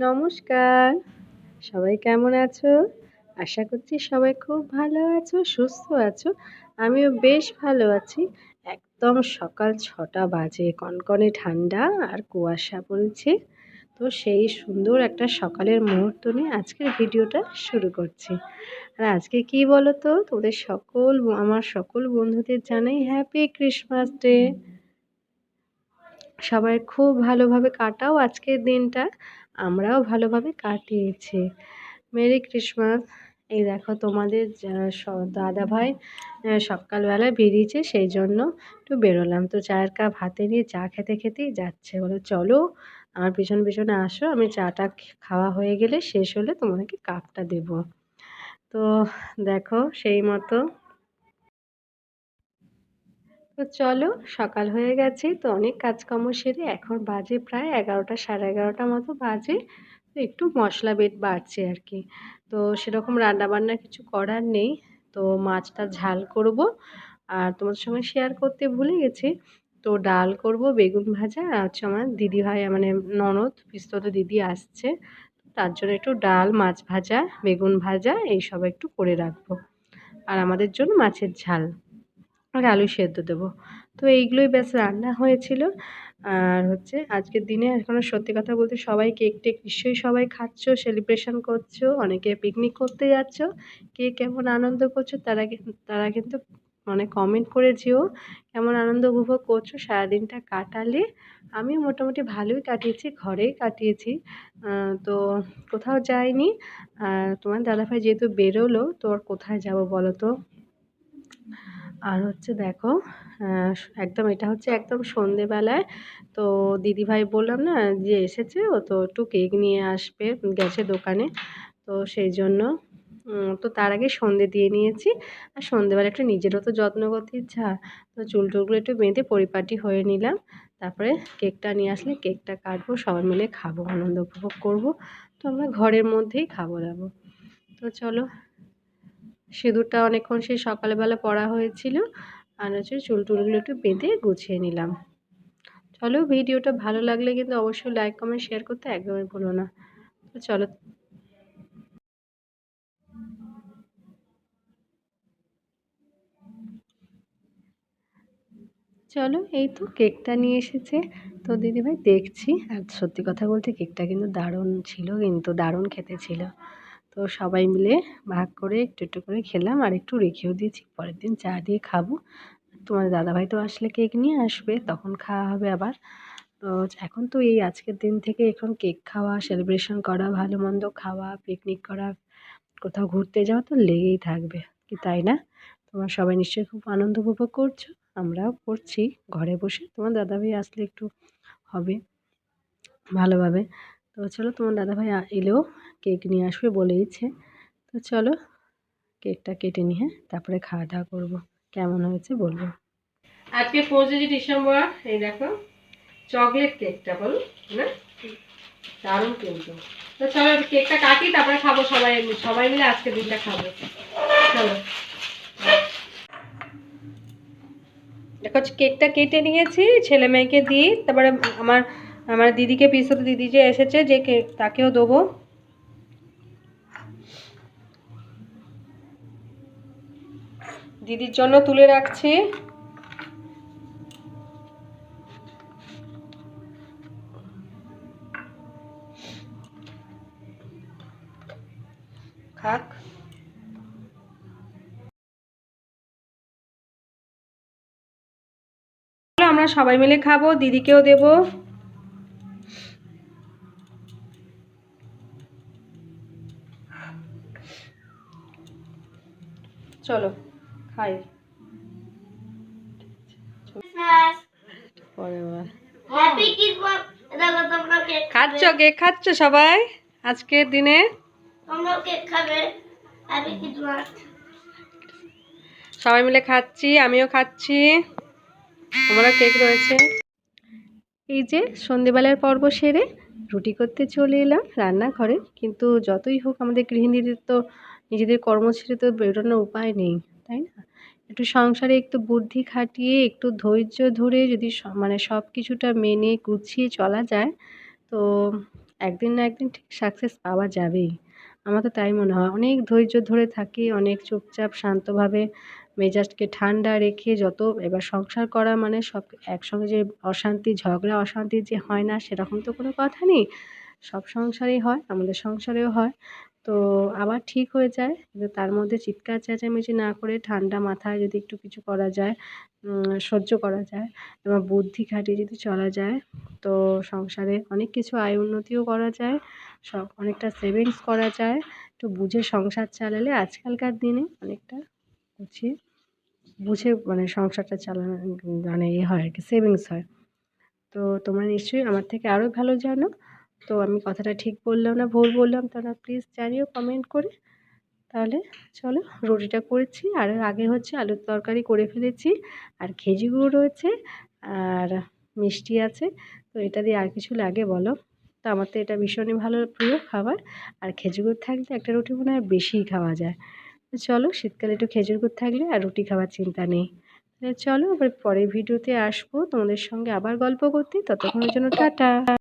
নমস্কার। সবাই কেমন আছো? আশা করছি সবাই খুব ভালো আছো, সুস্থ আছো। আমিও বেশ ভালো আছি। একদম সকাল ছটা বাজে, কনকনে ঠান্ডা আর কুয়াশা পড়েছে তো সেই সুন্দর একটা সকালের মুহূর্ত নিয়ে আজকের ভিডিওটা শুরু করছি। আর আজকে কি বলো তো তোদের সকল আমার সকল বন্ধুদের জানাই হ্যাপি ক্রিসমাস ডে সবাই খুব ভালোভাবে কাটাও আজকের দিনটা। আমরাও ভালোভাবে কাটিয়েছি। Merry Christmas. এই দেখো তোমাদের দাদা ভাই সকালবেলায় বেরিয়েছে, সেই জন্য একটু বেরোলাম। তো চায়ের কাপ হাতে নিয়ে চা খেতে খেতেই যাচ্ছে। বলে, চলো, আমার পিছন পিছনে আসো, আমি চাটা খাওয়া হয়ে গেলে শেষ হলে তোমাদেরকে কাপটা দেব। তো দেখো, সেই মতো তো চলো, সকাল হয়ে গেছে, তো অনেক কাজকর্ম সেরে এখন বাজে প্রায় এগারোটা, সাড়ে এগারোটা মতো বাজে, তো একটু মশলা বেট বাড়ছে আর কি। তো সেরকম রান্নাবান্না কিছু করার নেই, তো মাছটা ঝাল করব, আর তোমাদের সঙ্গে শেয়ার করতে ভুলে গেছি, তো ডাল করব, বেগুন ভাজা, আর হচ্ছে আমার দিদিভাই মানে ননদ পিস্তত দিদি আসছে, তার জন্য একটু ডাল, মাছ ভাজা, বেগুন ভাজা, এইসব একটু করে রাখব, আর আমাদের জন্য মাছের ঝাল। আর আলু সেদ্ধ দেবো। তো এইগুলোই ব্যাস রান্না হয়েছিল। আর হচ্ছে আজকের দিনে এখনও সত্যি কথা বলতে সবাই কেক টেক নিশ্চয়ই সবাই খাচ্ছ সেলিব্রেশন করছ, অনেকে পিকনিক করতে যাচ্ছ, কে কেমন আনন্দ করছ তারা তারা কিন্তু মানে কমেন্ট করে যেও কেমন আনন্দ উপভোগ করছ। সারাদিনটা কাটালে আমি মোটামুটি ভালোই কাটিয়েছি, ঘরেই কাটিয়েছি। তো কোথাও যাইনি। তোমার দাদাভাই যেহেতু বেরোলো, তো আর কোথায় যাব বলো তো? আর হচ্ছে দেখো একদম এটা হচ্ছে একদম সন্ধেবেলায়। তো দিদিভাই বললাম না, যে এসেছে ও তো একটু কেক নিয়ে আসবে, গেছে দোকানে। তো সেই জন্য তো তার আগে সন্ধে দিয়ে নিয়েছি। আর সন্ধেবেলা একটু নিজেরও তো যত্ন করতে ইচ্ছা। তো চুল টুলগুলো একটু বেঁধে পরিপাটি হয়ে নিলাম। তারপরে কেকটা নিয়ে আসলে কেকটা কাটবো, সবাই মিলে খাব, আনন্দ উপভোগ করব। তো আমরা ঘরের মধ্যেই খাব দাবো। তো চলো সিঁদুরটা অনেকক্ষণ সেই সকালবেলা পরা হয়েছিল। আর হচ্ছে চুল টুলগুলো একটু বেঁধে গুছিয়ে নিলাম। চলো ভিডিওটা ভালো লাগলে কিন্তু অবশ্যই লাইক কমেন্ট শেয়ার করতে একদমই ভুলো না। তো চলো। চলো এই তো কেকটা নিয়ে এসেছে। তো দিদিভাই দেখছি, আর সত্যি কথা বলতে কেকটা কিন্তু দারুণ ছিল, কিন্তু দারুণ খেতে ছিল। তো সবাই মিলে ভাগ করে একটু একটু করে খেলাম আর একটু রেখেও দিয়েছি, পরের দিন চা দিয়ে খাব। তোমার দাদাভাই তো আসলে কেক নিয়ে আসবে, তখন খাওয়া হবে আবার। তো এখন তো এই আজকের দিন থেকে এখন কেক খাওয়া সেলিব্রেশন করা, ভালো মন্দ খাওয়া পিকনিক করা, কোথাও ঘুরতে যাওয়া তো লেগেই থাকবে, কি তাই না? তোমরা সবাই নিশ্চয়ই খুব আনন্দ উপভোগ করছ, আমরাও করছি, ঘরে বসে। তোমার দাদাভাই আসলে একটু হবে ভালোভাবে। তো চলো তোমার দাদাভাই এলেও কেক নিয়ে আসবে বলেইছে তো চলো কেকটা কেটে নিয়ে তারপরে খাওয়া দাওয়া করব। কেমন হয়েছে বলব? আজকে পঁচিশে ডিসেম্বর, এই দেখো, চকলেট কেকটা বল, না? দারুণ কিন্তু। তো চলো কেকটা কাটি, তারপরে খাব সবাই সবাই মিলে আজকে দিনটা খাব। চলো। দেখো, কেকটা কেটে নিয়েছি, ছেলে মেয়েকে দিই তারপরে আমার আমার দিদিকে পিসতে দিদি যে এসেছে, যে কেক তাকেও দেবো। দিদির জন্য তুলে রাখছি। আমরা সবাই মিলে খাব, দিদিকেও দেব। চলো খাই। খাচ্ছ কেক খাচ্ছ সবাই? আজকের দিনে? সবাই মিলে খাচ্ছি আমিও খাচ্ছি। আমারও কেক রয়েছে। এই যে সন্ধেবেলার পর্ব সেরে রুটি করতে চলে এলাম রান্নাঘরে। কিন্তু যতই হোক আমাদের গৃহিণীদের তো নিজেদের কর্ম ছেড়ে তো বেরোনোর উপায় নেই, তাই না? একটু সংসারে একটু বুদ্ধি খাটিয়ে, একটু ধৈর্য ধরে যদি মানে সব কিছুটা মেনে গুছিয়ে চলা যায়, তো একদিন না একদিন ঠিক সাকসেস পাওয়া যাবেই। আমার তো তাই মনে হয়। অনেক ধৈর্য ধরে থাকি, অনেক চুপচাপ, শান্তভাবে মেজাজকে ঠান্ডা রেখে যত এবার সংসার করা মানে সব একসঙ্গে যে অশান্তি, ঝগড়া, অশান্তি যে হয় না সেরকম তো কোনো কথা নেই। সব সংসারেই হয়, আমাদের সংসারেও হয়। তো আবার ঠিক হয়ে যায়, কিন্তু তার মধ্যে চিৎকার, চেঁচামেচি না করে ঠান্ডা মাথায় যদি একটু কিছু করা যায় সহ্য করা যায় এবং বুদ্ধি খাটিয়ে যদি চলা যায় তো সংসারে অনেক কিছু আয় উন্নতিও করা যায়, সব অনেকটা সেভিংস করা যায়। একটু বুঝে সংসার চালালে আজকালকার দিনে অনেকটা গুছিয়ে, বুঝে মানে সংসারটা চালানো মানে এ হয় আর কি সেভিংস হয়। তো তোমরা নিশ্চয়ই আমার থেকে আরও ভালো জানো। তো আমি কথাটা ঠিক বললাম না, ভুল বললাম তারা প্লিজ জানিও কমেন্ট করে। তাহলে চলো, রুটিটা করেছি। আর আগে হচ্ছে আলুর তরকারি করে ফেলেছি। আর খেজুর গুঁড়ো রয়েছে, আর মিষ্টি আছে। তো এটা দিয়ে আর কিছু লাগে বলো? তো আমার তো এটা ভীষণই ভালো প্রিয় খাবার। আর খেজুর গুড় থাকলে একটা রুটি মনে হয় বেশিই খাওয়া যায়। তো চলো, শীতকালে একটু খেজুর গুড় থাকলে আর রুটি খাওয়ার চিন্তা নেই। চলো আবার পরের ভিডিওতে আসব। তোমাদের সঙ্গে আবার গল্প করতে। ততক্ষণের জন্য টাটা।